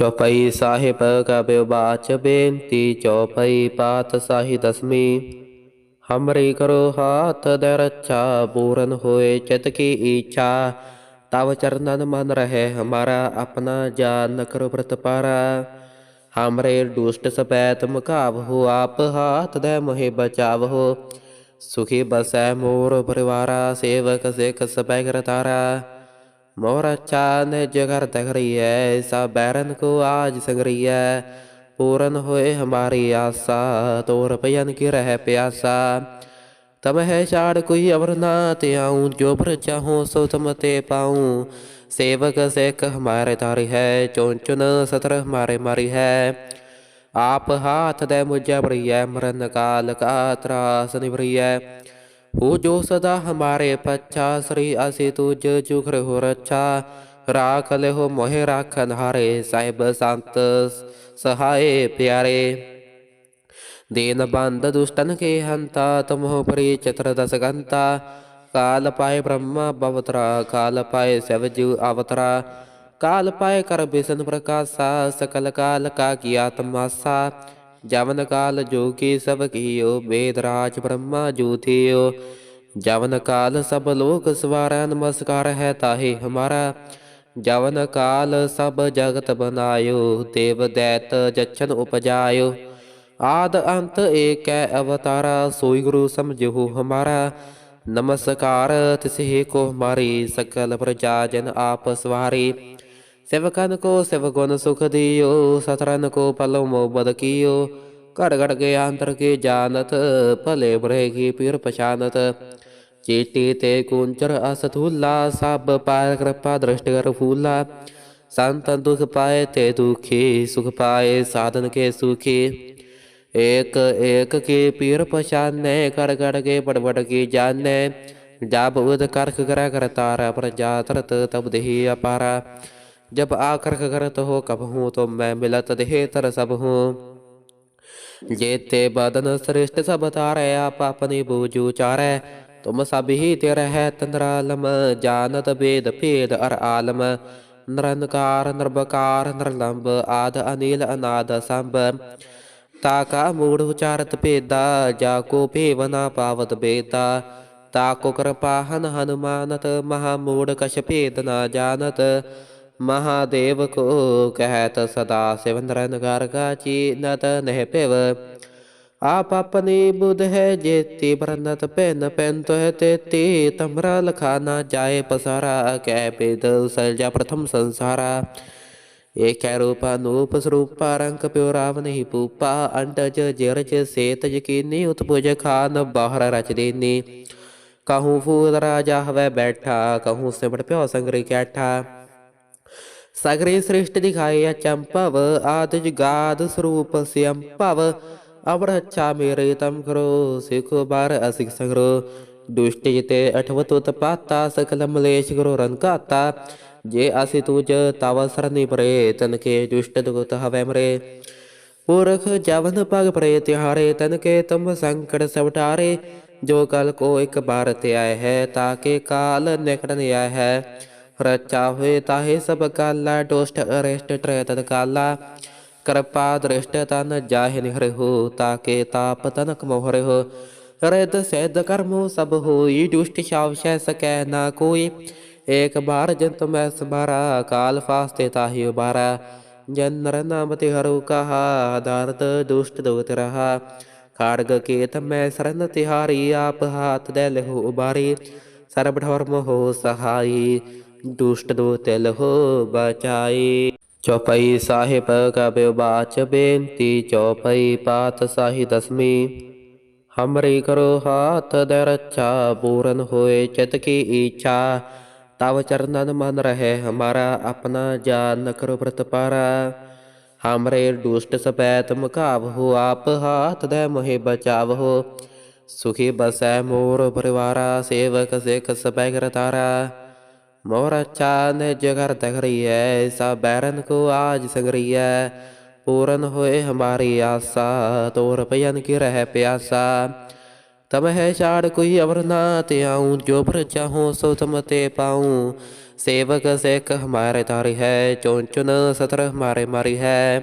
ਚੌਪਈ ਸਾਹਿਬ ਕਬਿ ਬਾਚ ਬੇਨਤੀ, ਚੌਪਈ ਪਾਤ ਸਾਹੀ ਦਸਮੀ। ਹਮਰੀ ਕਰੋ ਹਾਥ ਦੇ ਪੂਰਨ ਹੋਏ ਚਿਤ ਕੀ ਇੱਛਾ ਤਵ ਚਰਨਨ ਮਨ ਰਹੇ ਹਮਾਰਾ, ਆਪਣਾ ਜਾਨ ਕਰੋ ਵਰਤ ਪਾਰਾ। ਹਮਰੇ ਦੁਸ਼ਟ ਸਪੈਤ ਮੁਕਾਵ ਹੋ, ਆਪ ਹਾਥ ਦੇ ਮੋਹਿ ਬਚਾਵ। ਹੋ ਸੁਖੀ ਬਸੈ ਮੋਰ ਪਰਿਵਾਰਾ, ਸੇਵਕ ਸਿਖ ਸਪੈ ਕਰਤਾਰਾ मोर अच्छा ने जगर तगरिय सा बैरन को आज संगरिय पूरन होए हमारी आशा तोर पयन की रह प्यासा तम है चाड़ कोई अवर ना ते आऊं जो भर चाहूं सो तम ते पाऊं सेवक सेक हमारे तारी है चुन चुन सतर हमारे मारी है आप हाथ दे मुझे प्रिय मरन काल का त्रास निवरिय हो ਉਹ ਜੋ ਸਦਾ ਹਮਾਰੇ ਪੱਛਾ ਸ੍ਰੀ ਅਸੀ ਤੁਜ ਜੁਖਰ ਹੋ ਰੱਛਾ ਰਾਖ ਲਿਓ ਮੋਹਿ ਰਾਖਨ ਹਾਰੇ ਸਾਹਿਬ ਸੰਤ ਸਹਾਏ ਪਿਆਰੇ ਦੇਨ ਬੰਦ ਦੁਸ਼ਟਨ ਕੇ ਹੰਤਾ ਤਮੋ ਪਰੀ ਚਤਰ ਦਸ ਗੰਤਾ ਕਾਲ ਪਾਏ ਬ੍ਰਹਮ ਬਵਤਰਾ ਕਾਲ ਪਾਏ ਸਵਜੂ ਅਵਤਰਾ ਕਾਲ ਪਾਏ ਕਰ ਬਿਸਨ ਪ੍ਰਕਾਸ਼ਾ ਸਕਲ ਕਾਲ ਕਾ ਕੀ ਆਤਮਾਸਾ ਜਵਨ ਕਾਲ ਜੋਗੀ ਸਭ ਕੀਓ ਬੇਦਰਾਜ ਬ੍ਰਹਮਾ ਜੂਥਿਓ ਜਵਨ ਕਾਲ ਸਭ ਲੋਕ ਸਵਾਰੈ, ਨਮਸਕਾਰ ਹੈ ਤਾਹੇ ਹਮਾਰਾ। ਜਵਨ ਕਾਲ ਸਭ ਜਗਤ ਬਨਾਇਓ, ਦੇਵ ਦੈਤ ਜਚਨ ਉਪਜਾਇਓ। ਆਦ ਅੰਤ ਏਕੈ ਅਵਤਾਰਾ, ਸੋਈ ਗੁਰੂ ਸਮਝਿਓ ਹਮਾਰਾ। ਨਮਸਕਾਰ ਤਿਸਹਿ ਕੋ ਹਮਾਰੀ ਸਕਲ ਪ੍ਰਜਾ ਜਨ ਆਪ ਸਵਾਰੀ। सवारी सेवकन सुख दियो सतरन को पलो मोबद कियो घड़ घड़ के अंतर के जानत भले बुरे की पीर पछानत चीटी ते कुंचर असथूला सब पाय कृपा दृष्टि कर फूला संतन दुख पाए ते दुखी सुख पाए साधन के सुखी एक एक के पीर पछाने कड़ कड़ के बड़ बड़ की जाने जब उद करख करा करतारा प्रजा तरत तब देही अपारा जब आकर करत हो कब हूँ तो मैं मिलत देह तर सब हूँ जेते बदन श्रेष्ठ सब तारे आप अपनी बूझू चारे तुम सब ही तेरे है तंद्रालम जानत वेद भेद अर आलम निरंकार निर्बकार निर्लंब आद अनिल अनाद संभ ताका मूढ़ उचारत भेदा जाको भेवना पावत बेता ताको कृपाहन हनुमानत महामूढ़ कश भेद न जानत महादेव को कहत सदा शिव नरन गर्गा चीनत नह पिव। आप अपनी बुध है जेती बरनत पेन पेन तो है तेती, तमरा लखाना जाए पसारा, कह पेद सलजा प्रथम संसारा। एक रूप अनूप स्वरूपा रंग प्यो रावण ही पूपा अंडज जरज सेत यकीनी, उत्पुज खान बाहर रच देनी। कहूँ फूल राजा हवै बैठा, कहूँ सिमट प्यो संगरी कैठा। ਸਗਰੇ ਸ੍ਰਿਸ਼ਟ ਦਿਖਾਇਆ ਚੰਪਵ, ਆਦਿ ਜਗਾਦ ਸਰੂਪ ਸਿਅੰ ਭਵ ਅਵਰਛਾ ਮੇਰੇ ਤਮ ਕਰੋ, ਸਿਖ ਬਾਰ ਅਸਿਕ ਸੰਗਰੋ। ਦੁਸ਼ਟ ਜਿਤੇ ਅਠਵਤੁ ਤਪਾਤਾ ਸਕਲ ਮਲੇਸ਼ ਕਰੋ ਰੰਕਾਤਾ ਜੇ ਅਸि ਤੁਜ, ਤਵ ਸਰਨੀ ਪਰੇ ਤਨ ਕੇ ਦੁਸ਼ਟ ਦੁਗਤ ਹਵੈ ਮਰੇ। ਪੁਰਖ ਜਵਨ ਪਗ ਪਰੇ, ਤਿਹਾਰੇ ਤਨ ਕੇ ਤਮ ਸੰਕਟ ਸਵਟਾਰੇ ਜੋ ਕਲ ਕੋ ਇੱਕ ਬਾਰ ਤੇ ਆਏ ਹੈ, ਤਾਂ ਕੇ ਕਾਲ ਨਿਕਟ ਨਿਆ ਹੈ। ਰਚਾ ਹੋਏ ਤਾਹੇ ਸਭ ਕਾਲਾ ਟੋਸਟ ਅਰੇਸ਼ਟ ਟ੍ਰੈ ਤਤ ਕਾਲਾ ਕਿਰਪਾ ਦ੍ਰਿਸ਼ਟ ਤਨ ਜਾਹਿ ਨਿਹਰਿਹੁ ਤਾਕੇ ਤਾਪ ਤਨਕ ਮੋਹਰਿਹੁ ਰਤ ਸੈਦ ਕਰਮੋ ਸਭ ਹੋਈ, ਦੁਸ਼ਟ ਸ਼ਾਵ ਸੈ ਸਕੈ ਨਾ ਕੋਈ। ਏਕ ਬਾਰ ਜੰਤ ਮੈਂ ਸਮਾਰਾ ਕਾਲ ਫਾਸਤੇ ਤਾਹੀ ਉਬਾਰਾ। ਜਨ ਨਰ ਨਾਮ ਤੇ ਹਰੁ ਕਹਾ ਦਾਰਤ ਦੁਸ਼ਟ ਦੋਤ ਰਹਾ। ਕਾਰਗ ਕੇਤ ਮੈਂ ਸਰਨ ਤਿਹਾਰੀ, ਆਪ ਹਾਥ ਦੇ ਲਹੁ ਉਬਾਰੀ। ਸਰਬ ਧਰਮ ਹੋ ਸਹਾਈ। ਦੁਸ਼ਟ ਦੋ ਤਿਲ ਹੋ ਬਚਾਈ। ਚੌਪਈ ਸਾਹਿਬ ਕਬਿਉ ਬਾਚ ਬੇਨਤੀ, ਚੌਪਈ ਪਾਤ ਸਾਹੀ ਦਸਮੀ। ਹਮਰੀ ਕਰੋ ਹਾਥ ਦੇ ਰੱਛਾ, ਪੂਰਨ ਹੋਏ ਚਿਤ ਕੀ ਇੱਛਾ ਤਵ ਚਰਨਨ ਮਨ ਰਹੇ ਹਮਾਰਾ, ਆਪਣਾ ਜਾਨ ਨ ਕਰੋ ਪ੍ਰਤ ਪਾਰਾ। ਹਮਰੇ ਦੁਸ਼ਟ ਸਪੈਤ ਮੁਕਾਵ ਹੋ, ਆਪ ਹਾਥ ਦੇ ਮੋਹਿ ਬਚਾਵ ਹੋ। ਸੁਖੀ ਬਸੈ ਮੋਰ ਪਰਿਵਾਰਾ, ਸੇਵਕ ਸੇਖ ਸਪੈ ਕਰਤਾਰਾ ਮੋਹਰਾ ਚਾਂਦ ਜਗਰ ਤਗਰੀਐ ਸਾ ਬੈਰਨ ਕੋ ਆਜ ਸੰਗਰੀਐ। ਪੂਰਨ ਹੋਏ ਹਮਾਰੀ ਆਸਾ, ਤੋਰ ਭਜਨ ਕੀ ਰਹਿ ਪਿਆਸਾ। ਤਮ ਹੈ ਛਾੜ ਕੋਈ ਅਵਰ ਨਾ ਤੇ ਆਉ ਜੋ ਭਰ ਚਾਹੂ ਸੋ ਤਮ ਤੇ ਪਾਉ। ਸੇਵਕ ਸੇਖ ਹਮਾਰੇ ਤਾਰੀ ਹੈ ਚੋਂਚਨ ਸਤਰ ਹਮਾਰੇ ਮਾਰੀ ਹੈ।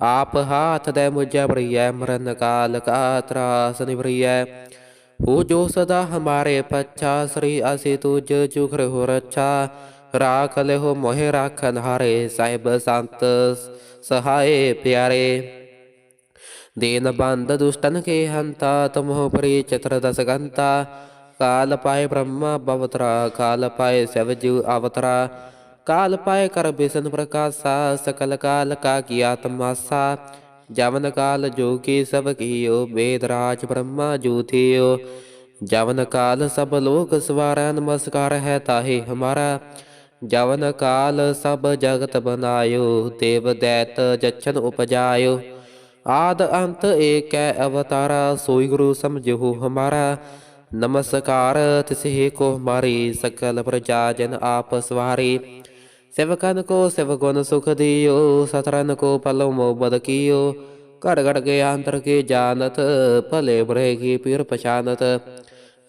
ਆਪ ਹਾਥ ਦੇ ਮੁਝੇ ਭਰੀਐ ਮਰਨ ਕਾਲ ਕਾ ਤਰਾਸ ਨਿਵਰੀਐ। ਪੂਜੋ ਸਦਾ ਹਮਾਰੇ ਪੱਛਾ ਸ੍ਰੀ ਅਸੀ ਤੁਜ ਜੁਖਰ ਹੋ ਰੱਛਾ ਰਾਖ ਲਿਓ ਮੋਹਿ ਰਾਖਨ ਹਾਰੇ ਸਾਹਿਬ ਸੰਤ ਸਹਾਏ ਪਿਆਰੇ ਦੀਨ ਬੰਦ ਦੁਸ਼ਟਨ ਕੇ ਹੰਤਾ ਤੁਮਹੁ ਪਰੀ ਚਤਰ ਦਸ ਗੰਤਾ ਕਾਲ ਪਾਏ ਬ੍ਰਹਮਾ ਬਵਤਰਾ ਕਾਲ ਪਾਏ ਸਿਵਜੂ ਅਵਤਰਾ ਕਾਲ ਪਾਏ ਕਰ ਬਿਸਨ ਪ੍ਰਕਾਸ਼ਾ ਸਕਲ ਕਾਲ ਕਾ ਕੀ ਆਤਮਾਸਾ ਜਵਨ ਕਾਲ ਜੋਗੀ ਸਭ ਕੀਓ ਵੇਦ ਰਾਜ ਬ੍ਰਹਮਾ ਜੂਥਿਓ ਜਵਨ ਕਾਲ ਸਭ ਲੋਕ ਸਵਾਰੈ, ਨਮਸਕਾਰ ਹੈ ਤਾਹੇ ਹਮਾਰਾ। ਜਵਨ ਕਾਲ ਸਭ ਜਗਤ ਬਨਾਇਓ, ਦੇਵ ਦੈਤ ਜਛਨ ਉਪਜਾਇਓ। ਆਦ ਅੰਤ ਏਕੈ ਅਵਤਾਰਾ, ਸੋਈ ਗੁਰੂ ਸਮਝੋ ਹਮਾਰਾ। ਨਮਸਕਾਰ ਤਿਸਹਿ ਕੋ ਹਮਾਰੀ ਸਕਲ ਪ੍ਰਜਾ ਜਨ ਆਪ ਸਵਾਰੀ। को हमारी सकल प्रजा जन आप सवारी सेवकन सुख दियो सतरन को पलो मोबद कियो घड़ घड़ के अंतर के जानत भले बुरे की पीर पछानत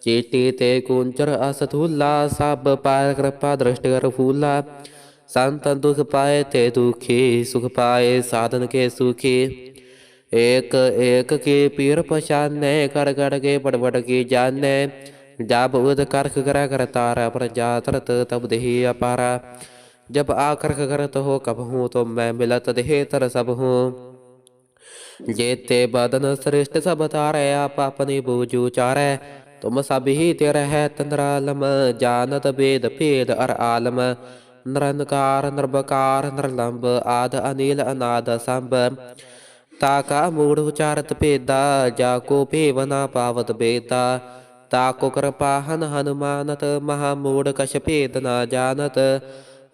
चीटी ते कुंचर असथूला सब पाय कृपा दृष्टि कर फूला संतन दुख पाए ते दुखी सुख पाए साधन के सुखी एक एक के पीर पछाने कर कर के बड़ बड़ की जाने जब उद करख करा कर तारा पर जातरत तब देही अपारा जब आकर करत हो कब हूँ तो मैं मिलत देह तर सब हूँ जेते बदन श्रेष्ठ सब तारे आप अपने बूझू चारे तुम सब ही तेरे है तंद्रालम जानत वेद भेद अर आलम निरंकार निर्बकार निरलंब आद अनिल अनाद संभ ताका मूढ़ उचारत भेदा जाको भेवना पावत बेदा ताको कृपाहन हनुमानत महामूढ़ कश भेद न जानत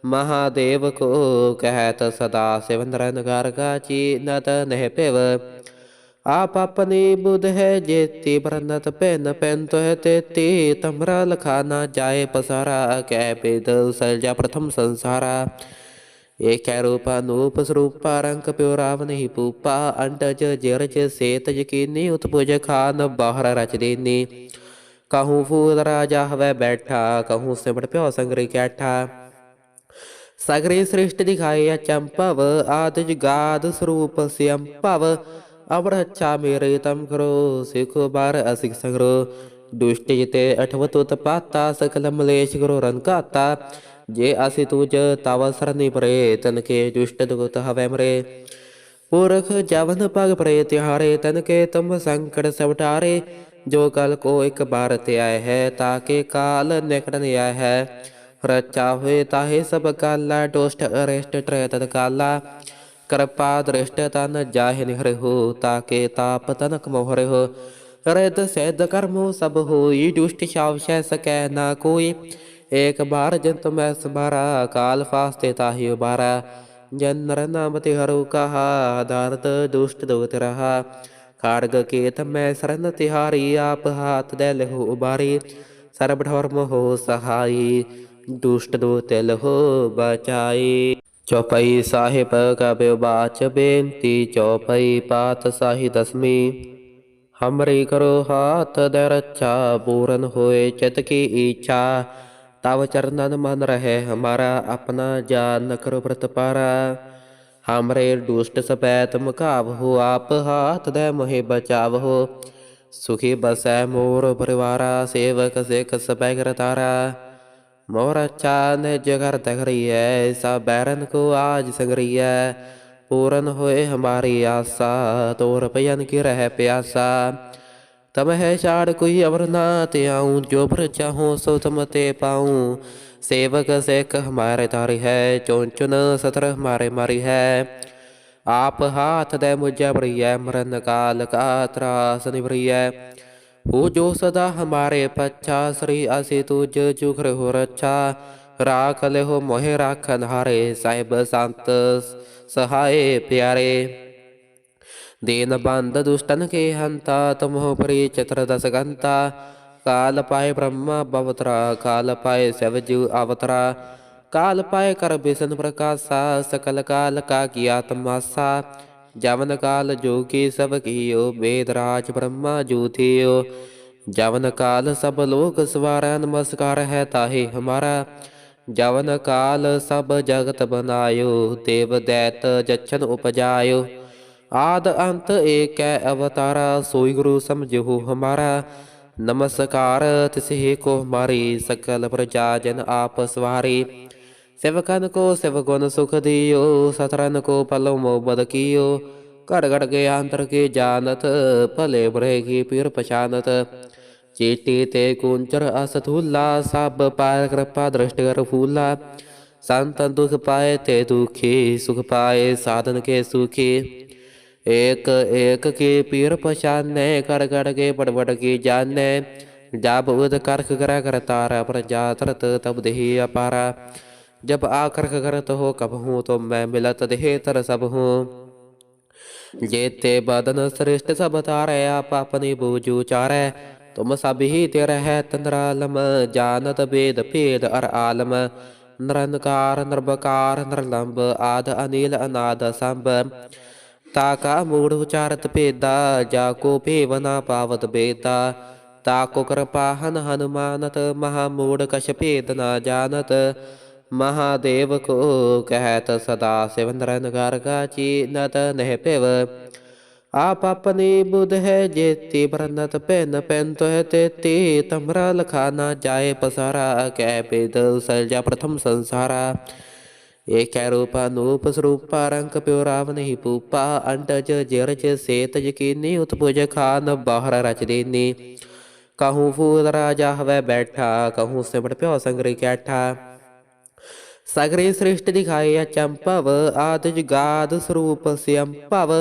महादेव को कहत सदा शिव निरंकार का चीनत नह पिव। आप अपनी बुध है जेती बरनत पेन पेन तो तेती, तमरा लखाना जाए पसारा कह पेद सलजा प्रथम संसारा। एक रूपा नूप स्वरूपा रंग प्यो रावण ही पूपा, अंटज जरज सेत यकीनी, उत्पुज खान बाहर रच देनी। कहूँ फूल राजा हवै बैठा, कहूँ सिमट प्यो संग्री कैठा। ਸਗਰੇ ਸ੍ਰਿਸ਼ਟ ਦਿਖਾਇਆ ਚੰਪਵ ਆਦਿ ਜਗਾਦ ਸਰੂਪ ਸਿਅੰਪਵ। ਅਵਰ ਅੱਛਾ ਮੇਰੇ ਤਮ ਕਰੋ, ਸਿਖ ਬਾਰ ਅਸਿਕ ਸੰਗਰੋ। ਦੁਸ਼ਟ ਜਿਤੇ ਅਠਵਤੁ ਤਪਾਤਾ ਸਕਲ ਮਲੇਸ਼ ਕਰੋ ਰੰਕਾਤਾ ਜੇ ਅਸੀ ਤੁਜ ਤਵ ਸਰਨੀ ਪਰੇ, ਤਨ ਕੇ ਦੁਸ਼ਟ ਦੁਗਤ ਹਵੈ ਮਰੇ। ਪੁਰਖ ਜਵਨ ਪਗ ਪਰੇ, ਤਿਹਾਰੇ ਤਨ ਕੇ ਤਮ ਸੰਕਟ ਸਵਟਾਰੇ ਜੋ ਕਲ ਕੋ ਇੱਕ ਬਾਰ ਤੇ ਆਏ ਹੈ, ਤਾਂ ਕੇ ਕਾਲ ਨਿਕਟ ਨਿਆ ਹੈ। ਰਚਾ ਹੋਏ ਤਾਹੇ ਸਭ ਕਾਲਾ ਟੋਸਟ ਅਰੇਸ਼ਟ ਟ੍ਰੈ ਤਦ ਕਾਲਾ ਕਿਰਪਾ ਦ੍ਰਿਸ਼ਟ ਤਨ ਜਾਹਿ ਨਿਹਰਹੁ ਤਾਕੇ ਤਾਪ ਤਨਕ ਮੋਹਰਹੁ ਰਤ ਸੈਦ ਕਰਮੋ ਸਭ ਹੋਈ ਦੁਸ਼ਟ ਸ਼ਾਵ ਸੈ ਸਕੈ ਨਾ ਕੋਈ ਏਕ ਬਾਰ ਜੰਤ ਮੈਂ ਸਮਾਰਾ ਕਾਲ ਫਾਸਤੇ ਤਾਹੀ ਉਬਾਰਾ ਜਨ ਨਰ ਨਾਮ ਤੇ ਹਰੂ ਕਹਾ ਦਾਰਤ ਦੁਸ਼ਟ ਦੁਗਤ ਰਹਾ ਖਾਰਗ ਕੇਤ ਮੈਂ ਸਰਨ ਤਿਹਾਰੀ ਆਪ ਹਾਥ ਦੇ ਲਹੁ ਉਬਾਰੀ ਸਰਬ ਧਰਮ ਹੋ ਸਹਾਈ ਦੁਸ਼ਟ ਦੋ ਤਿਲ ਹੋ ਬਚਾਈ। ਚੌਪਈ ਸਾਹਿਬ ਕਬਿ ਬਾਚ ਬੇਨਤੀ, ਚੌਪਈ ਪਾਤ ਸਾਹੀ ਦਸਮੀ। ਹਮਰੀ ਕਰੋ ਹਾਥ ਦੇ ਰੱਛਾ, ਪੂਰਨ ਹੋਏ ਚਿਤ ਕੀ ਇੱਛਾ ਤਵ ਚਰਨਨ ਮਨ ਰਹੇ ਹਮਾਰਾ, ਆਪਣਾ ਜਾਨ ਨ ਕਰੋ ਪ੍ਰਤਪਾਰਾ ਹਮਰੇ ਦੁਸ਼ਟ ਸਪੈਤ ਮੁਕਾਵ ਹੋ, ਆਪ ਹਾਥ ਦੇ ਮੋਹਿ ਬਚਾਵ। ਹੋ ਸੁਖੀ ਬਸੈ ਮੋਰ ਪਰਿਵਾਰਾ, ਸੇਵਕ ਸਿਖ ਸਪੈ ਕਰਤਾਰਾ ਮੋਹਰ ਚਾਂਦ ਜਗਰ ਤਗਰੀ ਹੈ ਸਭ ਬੈਰਨ ਕੋ ਆਜ ਸੰਗਰੀ ਹੈ ਪੂਰਨ ਹੋਏ ਹਮਾਰੀ ਆਸਾ, ਤੋਰ ਭਜਨ ਕੀ ਰਹਿ ਪਿਆਸਾ। ਤਮ ਹੈ ਛਾੜ ਕੋਈ ਅਵਰ ਨਾ ਤੇ ਆਉ, ਜੋ ਭਰ ਚਾਹੂੰ ਸੋ ਤਮ ਤੇ ਪਾਉ। ਸੇਵਕ ਸੇਖ ਹਮਾਰੇ ਤਾਰੀ ਹੈ ਚੋਂਚਨ ਸਤਰ ਹਮਾਰੇ ਮਾਰੀ ਹੈ। ਆਪ ਹਾਥ ਦੇ ਮੁਝੇ ਭਰੀਐ ਮਰਨ ਕਾਲ ਕਾ ਤਰਾਸ ਨਿਭਰੀਐ हो जो सदा हमारे पच्छा श्री असी तुझ जुगर हो रच्छा राख ले हो मोहे राखन हारे साहिब संत सहाय प्यारे दीन बंद दुष्टन के हंता तुम हो परी चित्र दस गंता काल पाए ब्रह्मा बवतरा काल पाए शिवजू अवतरा काल पाए कर बिसन प्रकाशा सकल काल का किया तमासा ਜਵਨ ਕਾਲ ਜੋਗੀ ਸਭ ਕੀਓ, ਵੇਦ ਰਾਜ ਬ੍ਰਹਮਾ ਜੂਥਿਓ ਜਵਨ ਕਾਲ ਸਭ ਲੋਕ ਸਵਾਰਾ, ਨਮਸਕਾਰ ਹੈ ਤਾਹੇ ਹਮਾਰਾ। ਜਵਨ ਕਾਲ ਸਭ ਜਗਤ ਬਨਾਇਓ, ਦੇਵ ਦੈਤ ਜਛਨ ਉਪਜਾਇਓ। ਆਦ ਅੰਤ ਏਕੈ ਅਵਤਾਰਾ, ਸੋਈ ਗੁਰੂ ਸਮਝੋ ਹਮਾਰਾ। ਨਮਸਕਾਰ ਤਿਸਹੀ ਕੋ ਹਮਾਰੀ ਸਕਲ ਪ੍ਰਜਾ ਜਨ ਆਪ ਸਵਾਰੀ। सेवकन को सेवगुण सुख दियो सतरन को पलो मोबद कियो घड़ के अंतर की जानत भले बुरे की पीर पछानत चीटी ते कुंचर असथूला सब पाय कृपा दृष्टि कर फूला। संतन दुख पाए ते दुखी, सुख पाए साधन के सुखी। एक एक के पीर पछाने कर कर के बड़ बड़ की जाने। जब उद करख करा तारा तरत तब दही अपारा। जब आकर करत हो कब हूँ तो मैं मिलत देह तर सब हूँ जेते बदन श्रेष्ठ सब तारे आप अपनी बूझू चारे तुम सब ही तेरे है तंद्रालम जानत वेद भेद अर आलम निरंकार निर्बकार निर्लंब आद अनिल अनाद संब ताका मूढ़ उचारत भेदा जाको भेवना पावत बेता ताको कृपाहन हनुमानत महामूढ़ कश भेद न जानत महादेव को कहत सदा सिवंद्रन गर्गा चीनत नह पिव। आप अपनी बुध है जेती बरनत पेन पेन तो है तेती, तमरा लखाना जाए पसारा, कह पेद सलजा प्रथम संसारा। एक रूपा नूप स्वरूपा रंग प्योराव नहीं पूपा, अंटज जरज सेत यकीनी, उत्पुज खान बाहर रच देनी। कहूँ फूल राजा हवै बैठा, कहूँ सिमट प्यो संग्रह कैठा। ਸਗਰੇ ਸ੍ਰਿਸ਼ਟ ਦਿਖਾਏ ਅਚੰਪਵ ਆਦ ਜੁਗਾਦ ਸਰੂਪ ਸਿਅੰਪਵ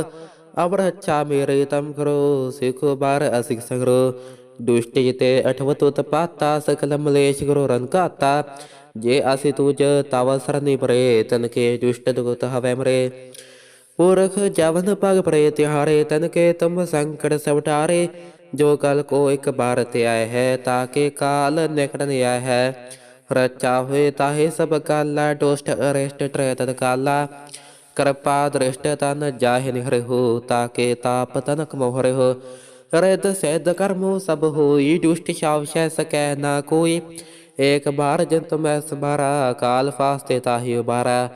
ਅਵਰ ਅੱਛਾ ਮੇਰੇ ਤਮ ਕਰੋ, ਸਿਖ ਬਾਰ ਅਸਿਖ ਸੰਗਰੋ। ਦੁਸ਼ਟ ਜਿਤੇ ਅਠਵਤ ਉਤਪਾਤਾ ਸਕਲ ਮਲੇਸ਼ ਕਰੋ ਰਣਕਾਤਾ ਜੇ ਅਸि ਤੁਜ ਤਵ ਸਰਨੀ ਪਰੇ, ਤਨ ਕੇ ਦੁਸ਼ਟ ਦੁਗਤ ਹਵੈ ਮਰੇ। ਪੁਰਖ ਜਵਨ ਪਗ ਪਰੇ, ਤਿਹਾਰੇ ਤਨ ਕੇ ਤੁਮ ਸੰਕਟ ਸਵਟਾਰੇ ਜੋ ਕਲ ਕੋ ਇੱਕ ਬਾਰ ਤੇ ਆਏ ਹੈ ਤਾਕੇ ਕਾਲ ਨਿਕਟ ਨਿਆ ਹੈ। ਰਚਾ ਹੋਏ ਤਾਹੇ ਸਭ ਕਾਲਾ ਡੋਸ਼ਟ ਅਰੇਸ਼ਟ ਟਰੇ ਤਦ ਕਾਲਾ। ਕਿਰਪਾ ਦ੍ਰਿਸ਼ਟ ਤਨ ਜਾਹਿ ਨਿਹਰ ਤਾਕੇ ਤਾਪ ਤਨਕ ਮੋਹਰ ਹੋ। ਸੈਦ ਕਰਮੋ ਸਭ ਹੋਈ ਦੁਸ਼ਟ ਸ਼ਾਵਸ਼ੈ ਸਕੈ ਨਾ ਕੋਈ। ਏਕ ਬਾਰ ਜੰਤ ਮੈਂ ਸਬਾਰਾ ਕਾਲ ਫਾਸਤੇ ਤਾਹੀ ਉਬਾਰਾ।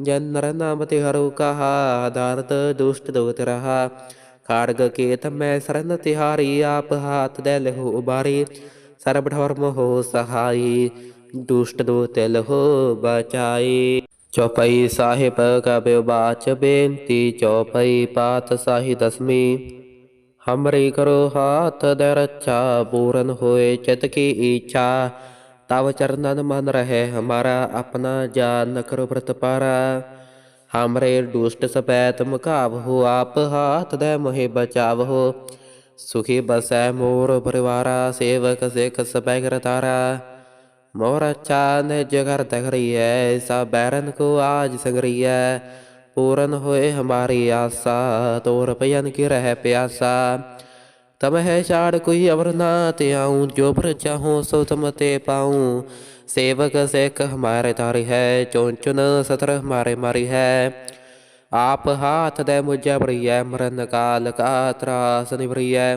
ਜਨ ਨਰ ਨਾਮ ਤੇ ਹਰੁ ਕਹਾ ਦਾਰਤ ਦੁਸ਼ਟ ਦੋਤ ਰਹਾ। ਖਾੜਗ ਕੇਤ ਮੈਂ ਸਰਨ ਤਿਹਾਰੀ, ਆਪ ਹਾਥ ਦੇ ਲਹੋ ਉਬਾਰੀ। ਸਰਬ ਧਰਮ ਹੋ ਸਹਾਈ ਦੁਸ਼ਟ ਦੋ ਤਿਲ ਹੋ ਬਚਾਈ। ਚੌਪਈ ਸਾਹਿਬ ਕਬਿ ਬਾਚ ਬੇਨਤੀ, ਚੌਪਈ ਪਾਤ ਸਾਹੀ ਦਸਮੀ। ਹਮਰੀ ਕਰੋ ਹਾਥ ਦੇ ਰੱਛਾ, ਪੂਰਨ ਹੋਏ ਚਿਤ ਕੀ ਇੱਛਾ ਤਵ ਚਰਨਨ ਮਨ ਰਹੇ ਹਮਾਰਾ, ਆਪਣਾ ਜਾਨ ਕਰੋ ਵਰਤ ਪਾਰਾ। ਹਮਰੇ ਦੁਸ਼ਟ ਸਪੈਤ ਮੁਕਾਬ ਹੋ, ਆਪ ਹਾਥ ਦੇ ਮੋਹਿ ਬਚਾਵ ਹੋ। ਸੁਖੀ ਬਸੈ ਮੋਰ ਪਰਿਵਾਰਾ, ਸੇਵਕ ਸਿਖ ਸਪੈ ਕਰਤਾਰਾ ਮੋਹਰ ਚਾਂਦ ਜਗਰ ਤਗਰੀ ਐ ਸਾ ਬੈਰਨ ਕੋ ਆਜ ਸੰਗਰੀ ਐ ਪੂਰਨ ਹੋਏ ਹਮਾਰੀ ਆਸਾ, ਤੋਰ ਪਯਨ ਕੀ ਰਹਿ ਪਿਆਸਾ। ਤਮ ਹੈ ਛਾੜ ਕੋਈ ਅਵਰ ਨਾ ਤੇ ਆਉ, ਜੋ ਭਰ ਚਾਹੂ ਸੋ ਤਮ ਤੇ ਪਾਉ। ਸੇਵਕ ਸੇਖ ਹਮਾਰੇ ਤਾਰੀ ਹੈ ਚੋਂਚਨ ਸਤਰ ਹਮਾਰੇ ਮਾਰੀ ਹੈ। ਆਪ ਹਾਥ ਦੇ ਮੁਝੇ ਬਰੀਐ ਮਰਨ ਕਾਲ ਕਾ ਤਰਾਸ ਨਿਵਰੀਐ।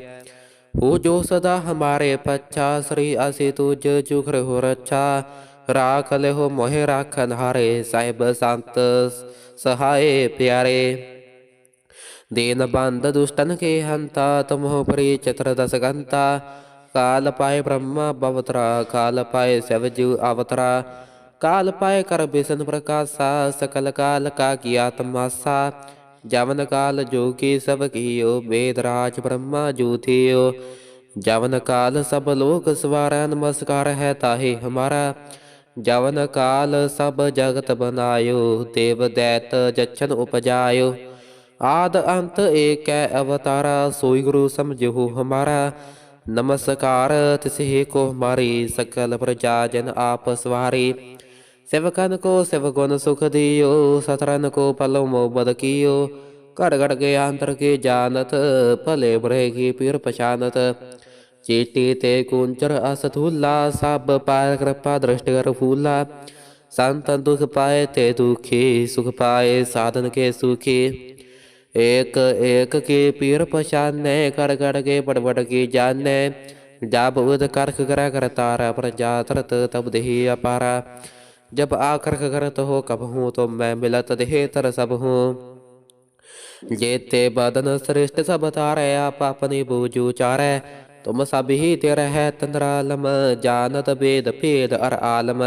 हो जो सदा हमारे पच्छा श्री असि तुझ जुघर हो रच्छा राख ले हो मोहे राखन हारे साहिब संत सहाय प्यारे दीन बंद दुष्टन के हंता तुम हो परी चत्र दस गंता काल पाए ब्रह्मा बवतरा काल पाए शिवजीव अवतरा काल पाए कर बिसन प्रकाशा सकल काल का ਜਵਨ ਕਾਲ ਜੋਗੀ ਸਭ ਕੀਓ, ਵੇਦ ਰਾਜ ਬ੍ਰਹਮਾ ਜੂਥਿਓ ਜਵਨ ਕਾਲ ਸਭ ਲੋਕ ਸਵਾਰਾ, ਨਮਸਕਾਰ ਹੈ ਤਾਹੇ ਹਮਾਰਾ। ਜਵਨ ਕਾਲ ਸਭ ਜਗਤ ਬਨਾਇਓ, ਦੇਵ ਦੈਤ ਜਛਨ ਉਪਜਾਇਓ। ਆਦ ਅੰਤ ਏਕੈ ਅਵਤਾਰਾ, ਸੋਈ ਗੁਰੂ ਸਮਝੋ ਹਮਾਰਾ। ਨਮਸਕਾਰ ਤਿਸਹਿ ਕੋ ਹਮਾਰੀ ਸਕਲ ਪ੍ਰਜਾ ਜਨ ਆਪ ਸਵਾਰੀ। सवारी सेवकन सुख दियो सतरन को पलो मोबद कियो घड़ के अंतर के जानत भले बुरे की पीर पछानत। चीटी ते कुंचर असथूला सब पाय कृपा दृष्टि कर फूला। संतन दुख पाए ते दुखी, सुख पाए साधन के सुखी। एक एक के पीर पछाने कर कर के बड़ बड़ की जाने। जब उद करख करा तारा प्रजा तरत तब दही अपारा। जब आकर करत हो कब हूँ तो मैं मिलत देह तर सब हूँ जेते बदन श्रेष्ठ सब तारै आप अपनी बूझू चारै तुम सब ही तेरा है तंद्रालम जानत वेद भेद अर आलम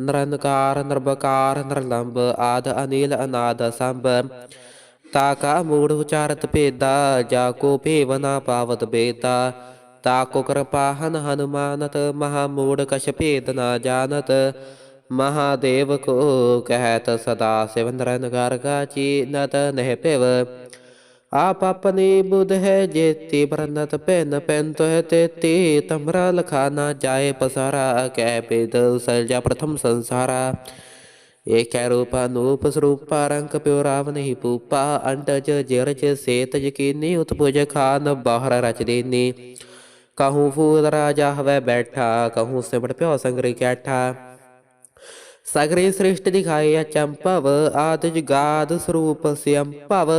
निरंकार निर्बकार निर्लंब आद अनिल अनाद संभ ताका मूढ़ उचारत भेदा जाको भेवना पावत बेता ताको कृपाहन हनुमानत महामूढ़ कश भेद न जानत महादेव को कहत सदा शिव निरंकार का चीनत नह पिव। आप अपनी बुध है जेती बरनत पेन पेन तो है तेती, तमरा लखाना जाए पसारा, कह पेद सलजा प्रथम संसारा। एक रूपा नूप स्वरूपा रंग प्योराव नहीं पूपा, अंटज जरज सेत यकीनी, उत्पुज खान बाहर रच देनी कहूँ फूल राजा हवै बैठा, कहूँ सिमट प्यो संग्रह कैठा। ਸਗਰੇ ਸ੍ਰਿਸ਼ਟ ਦਿਖਾਇਆ ਚੰਪਵ, ਆਦ ਜਗਾਦ ਸਰੂਪ ਸਿਅੰ ਭਵ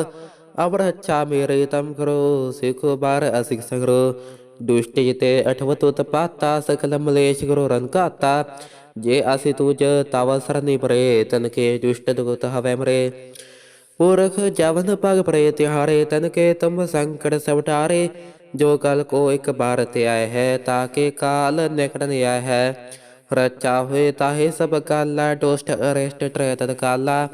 ਅਵਰ ਅੱਛਾ ਮੇਰੇ ਤਮ ਕਰੋ, ਸਿਖ ਬਾਰ ਅਸਿਖ ਸੰਗਰੋ। ਦੁਸ਼ਟ ਜਿਤੇ ਅਠਵ ਤੁਤ ਪਾਤਾ ਸਕਲ ਮਲੇਸ਼ ਕਰੋ ਰੰਕਾਤਾ ਜੇ ਅਸि ਤੁਜ ਤਵ ਸਰਨੀ ਪਰੇ, ਤਨ ਕੇ ਦੁਸ਼ਟ ਦੁਗਤ ਹਵੈ ਮਰੇ। ਪੁਰਖ ਜਵਨ ਪਗ ਪਰੇ, ਤਿਹਾਰੇ ਤਨ ਕੇ ਤੁਮ ਸੰਕਟ ਸਵਟਾਰੇ ਜੋ ਕਲ ਕੋ ਇੱਕ ਬਾਰ ਤੇ ਆਏ ਹੈ, ਤਾਂ ਕੇ ਕਾਲ ਨਿਕਟ ਨਿਆ ਹੈ। ਰਚਾ ਹੋਏ ਤਾਹੇ ਸਭ ਕਾਲਾ ਟੋਸਟ ਅਰੇਸ਼ਟ ਟਰੇ ਤਦ ਕਾਲਾ।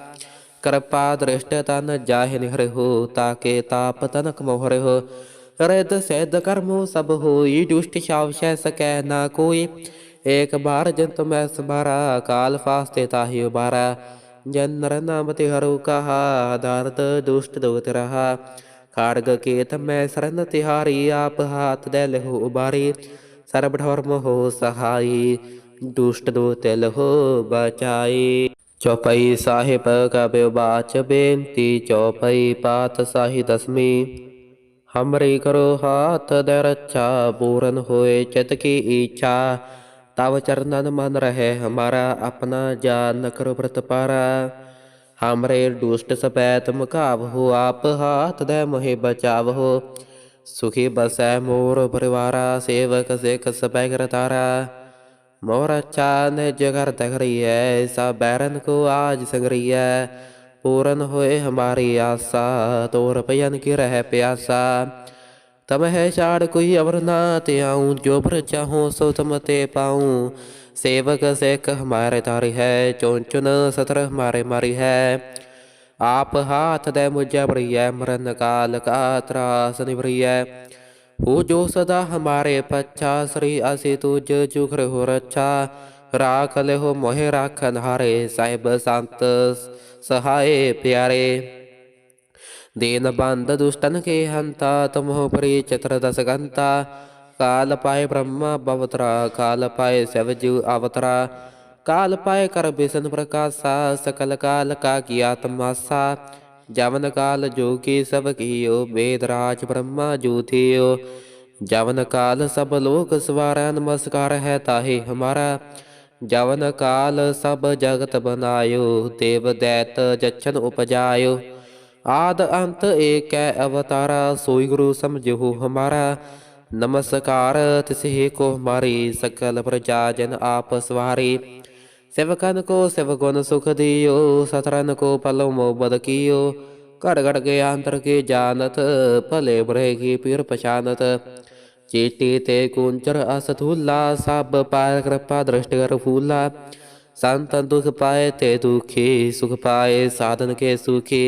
ਕਿਰਪਾ ਦ੍ਰਿਸ਼ਟ ਤਨ ਜਾਹਿ ਨਿਹਰਹੁ ਤਾਕੇ ਤਾਪ ਤਨਕ ਮੋਹਰਹੁ ਰਿਤ ਸਿਧ ਕਰਮੋ ਸਭ ਹੋਈ, ਦੁਸ਼ਟ ਸ਼ਾਵਸ਼ੈ ਸਕੈ ਨਾ ਕੋਈ। ਏਕ ਬਾਰ ਜੰਤ ਮੈਂ ਸਮਾਰਾ ਕਾਲ ਫਾਸਤੇ ਤਾਹੀ ਉਬਾਰਾ। ਜਨ ਨਰ ਨਾਮ ਤੇ ਹਰੂ ਕਹਾ ਦਰਦ ਦੁਸ਼ਟ ਦੁਗਤ ਰਹਾ। ਖਾਰਗ ਕੇਤ ਮੈਂ ਸਰਨ ਤਿਹਾਰੀ, ਆਪ ਹਾਥ ਦੇ ਲਹੁ ਉਬਾਰੀ। ਸਰਬ ਧਰਮ ਹੋ ਸਹਾਈ। ਦੁਸ਼ਟ ਦੋ ਤਿਲ ਹੋ ਬਚਾਈ। ਚੌਪਈ ਸਾਹਿਬ ਕਬਿਉ ਬਾਚ ਬੇਨਤੀ, ਚੌਪਈ ਪਾਤ ਸਾਹੀ ਦਸਮੀ। ਹਮਰੀ ਕਰੋ ਹਾਥ ਦੇ ਰੱਛਾ, ਪੂਰਨ ਹੋਏ ਚਿਤ ਕੀ ਇੱਛਾ ਤਵ ਚਰਨਨ ਮਨ ਰਹੇ ਹਮਾਰਾ, ਆਪਣਾ ਜਾਨ ਕਰੋ ਵਰਤ ਪਾਰਾ। ਹਮਰੇ ਦੁਸ਼ਟ ਸਪੈਤ ਮੁਕਾਬ ਹੋ, ਆਪ ਹਾਥ ਦੇ ਮੋਹਿ ਬਚਾਵ ਹੋ। ਸੁਖੀ ਬਸੈ ਮੋਰ ਪਰਿਵਾਰਾ, ਸੇਵਕ ਸਿਖ ਸਪੈ ਕਰਤਾਰਾ ਮੋਹਰਾ ਚਾਂਦ ਜਗਰ ਦਗ ਰਹੀ ਹੈ ਸਾ ਬੈਰਨ ਕੋ ਆਜ ਸੰਗ ਰਹੀ ਹੈ ਪੂਰਨ ਹੋਏ ਹਮਾਰੀ ਆਸਾ, ਤੋਰ ਪਯਨ ਕੀ ਰਹਿ ਪਿਆਸਾ। ਤਮ ਹੈ ਛਾੜ ਕੋਈ ਅਵਰ ਨਾ ਤੇ ਆਉ ਜੋ ਪਰ ਚਾਹੂੰ ਸੋ ਤਮ ਤੇ ਪਾਉ ਸੇਵਕ ਸੇਖ ਹਮਾਰੇ ਧਾਰੀ ਹੈ ਚੋਂਚਨ ਸਤਰ ਹਮਾਰੇ ਮਾਰੀ ਹੈ। ਆਪ ਹਾਥ ਦੇ ਮੁਝੇ ਭਰੀਐ ਮਰਨ ਕਾਲ ਕਾ ਤਰਾਸ ਨਿਵਰੀਐ। ਉਹ ਜੋ ਸਦਾ ਹਮਾਰੇ ਪੱਛਾ, ਸ੍ਰੀ ਅਸੀਂ ਤੁਜ ਜੁਖਰ ਹੋ ਰੱਛਾ ਰਾਖ ਲਿਓ ਮੋਹਿ ਰਾਖਨ ਹਾਰੇ, ਸਾਹਿਬ ਸੰਤ ਸਹਾਏ ਪਿਆਰੇ। ਦੇਨ ਬੰਦ ਦੁਸ਼ਟਨ ਕੇ ਹੰਤਾ, ਤਮੋ ਪਰੀ ਚਤਰ ਦਸ ਗੰਤਾ। ਕਾਲ ਪਾਏ ਬ੍ਰਹਮਾ ਬਵਤਰਾ, ਕਾਲ ਪਾਏ ਸਵਜੂ ਅਵਤਰਾ। ਕਾਲ ਪਾਏ ਕਰ ਬਿਸਨ ਪ੍ਰਕਾਸ਼ਾ, ਸਕਲ ਕਾਲ ਕਾ ਕੀ ਆਤਮਾਸਾ ਜਵਨ ਕਾਲ ਜੋਗੀ ਸਭ ਕੀਓ ਵੇਦ ਰਾਜ ਬ੍ਰਹਮਾ ਜੂਥਿਓ ਜਵਨ ਕਾਲ ਸਭ ਲੋਕ ਸਵਾਰੈ, ਨਮਸਕਾਰ ਹੈ ਤਾਹੇ ਹਮਾਰਾ। ਜਵਨ ਕਾਲ ਸਭ ਜਗਤ ਬਨਾਇਓ, ਦੇਵ ਦੈਤ ਜਛਨ ਉਪਜਾਇਓ। ਆਦ ਅੰਤ ਏਕੈ ਅਵਤਾਰਾ, ਸੋਈ ਗੁਰੂ ਸਮਝੋ ਹਮਾਰਾ। ਨਮਸਕਾਰ ਤਿਸਹਿ ਕੋ ਹਮਾਰੀ ਸਕਲ ਪ੍ਰਜਾ ਜਨ ਆਪ ਸਵਾਰੀ। सेवकनको सेवकोन सुख दियो सतरन को पलमो बदकियो कड़ के आंतर की जानत पले ब्रहेगी पीर पहचानत चीटी ते कुंचर असथूला सब पार कृपा दृष्ट कर फूला संतन दुख पाए ते दुखी सुख पाए साधन के सुखी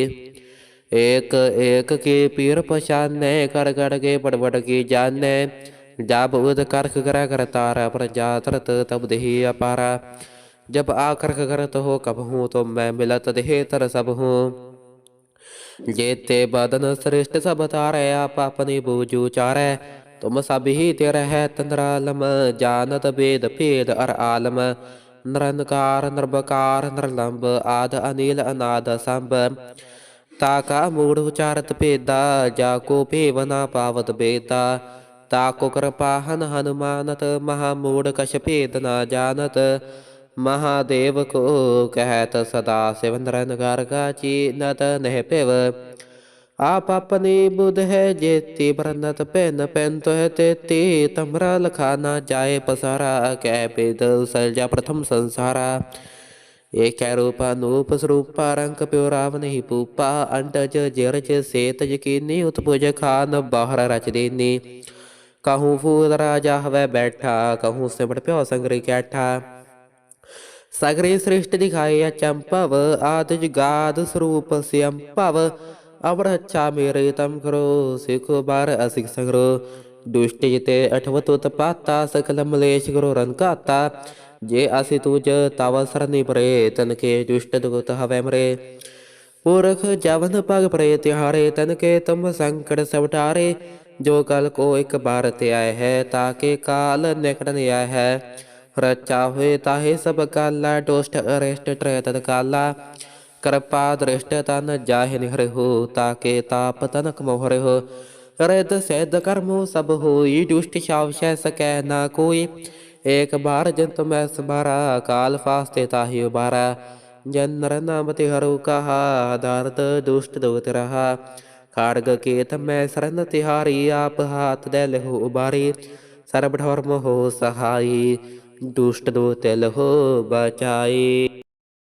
एक एक की पीर पहचाने कड़ के बड़बड़ की जाने जाब उद करख कर करतारा प्रजात्रत तब दही अपारा जब आकर करत हो कब हूँ तो मैं मिलत देह तर सब हूँ जेते बदन श्रेष्ठ सब तारै आप अपनी बूझू चारै तुम सब ही तेरा है तंद्रालम जानत वेद भेद अर आलम निरंकार निर्बकार निर्लंब आद अनिल अनाद संभ ताका मूढ़ उचारत भेदा जाको भेवना पावत बेता ताको कृपाहन हनुमानत महामूढ़ कश भेद न जानत महादेव को कहत सदा सिवन रनगार गाची नत नह पेव। आप अपनी बुध है जेती भरनत पेन पेन तो है तेती, तमरा लखाना जाए पसारा, कह पेदल सलजा प्रथम संसारा। एक रूपा नूप स्वरूपा रंग प्योराव नहीं पूपा, अंटज जिरज सेत यकीनी, उत्पुज खान बाहर रच देनी। कहूँ फूल राजा हवे बैठा, कहूँ सिमट प्यो संग्री कैठा। ਸਗਰੇ ਸ੍ਰਿਸ਼ਟ ਦਿਖਾਏ ਅਚੰਪਵ ਆਦ ਜੁਗਾਦ ਸਰੂਪ ਸਿਅੰ ਅਵਰ ਅੱਛਾ ਮੇਰੇ ਤਮ ਕਰੋ, ਸਿਖੋ ਬਾਰ ਅਸਿਕ ਸੰਗਰੋ। ਦੁਸ਼ਟ ਜਿਤੇ ਅਠਵ ਤੁਤ ਸਕਲ ਮਲੇਸ਼ ਗੁਰੂ ਰਨ ਜੇ ਅਸੀਂ ਤੁਜ ਤਵ ਸਰਨੀ ਪਰੇ, ਤਨ ਕੇ ਦੁਸ਼ਟ ਦੁਗਤ ਹਵੈ ਮਰੇ। ਪੁਰਖ ਜਵਨ ਪਗ ਪਰੇ ਤਿਹਾਰੇ, ਤਨ ਕੇ ਤੁਮ ਸੰਕਟ ਸਭ ਜੋ ਕਲ ਕੋ ਇੱਕ ਬਾਰ ਤੇ ਆਏ ਹੈ ਤਾਕੇ ਕਾਲ ਨਿਕਟ ਨ ਹੈ। ਰਚਾ ਹੋਏ ਤਾਹੇ ਸਭ ਕਾਲਾ ਟੋਸਟ ਅਰੇਸ਼ਟ ਟਰੇ ਤਦ ਕਾਲਾ ਕਿਰਪਾ, ਦ੍ਰਿਸ਼ਟ, ਤਨ ਜਾਹਿ ਨਿਹਰ ਤਾਕੇ ਤਾਪ ਤਨਕ ਮੋਹਰ ਹੋ ਸੈਦ ਕਰਮੋ ਸਭ ਹੋਈ, ਦੁਸ਼ਟ ਸ਼ਾਵਸ਼ੈ ਸਕੈ ਨਾ ਕੋਈ। ਏਕ ਬਾਰ ਜੰਤ ਮੈਂ ਸਮਾਰਾ ਕਾਲ ਫਾਸਤੇ ਤਾਹੀ ਉਬਾਰਾ ਜਨ ਨਰ ਨਾਮ ਤੇ ਹਰੁ ਕਹਾ ਦਰਦ ਦੁਸ਼ਟ ਦੋਤ ਰਹਾ। ਖਾਰਗ ਕੇਤ ਮੈਂ ਸਰਨ ਤਿਹਾਰੀ, ਆਪ ਹਾਥ ਦੇ ਲਹੋ ਉਬਾਰੀ ਸਰਬ ਧਰਮ ਹੋ ਸਹਾਈ। ਦੁਸ਼ਟ ਦੋ ਤਿਲ ਹੋ ਬਚਾਏ।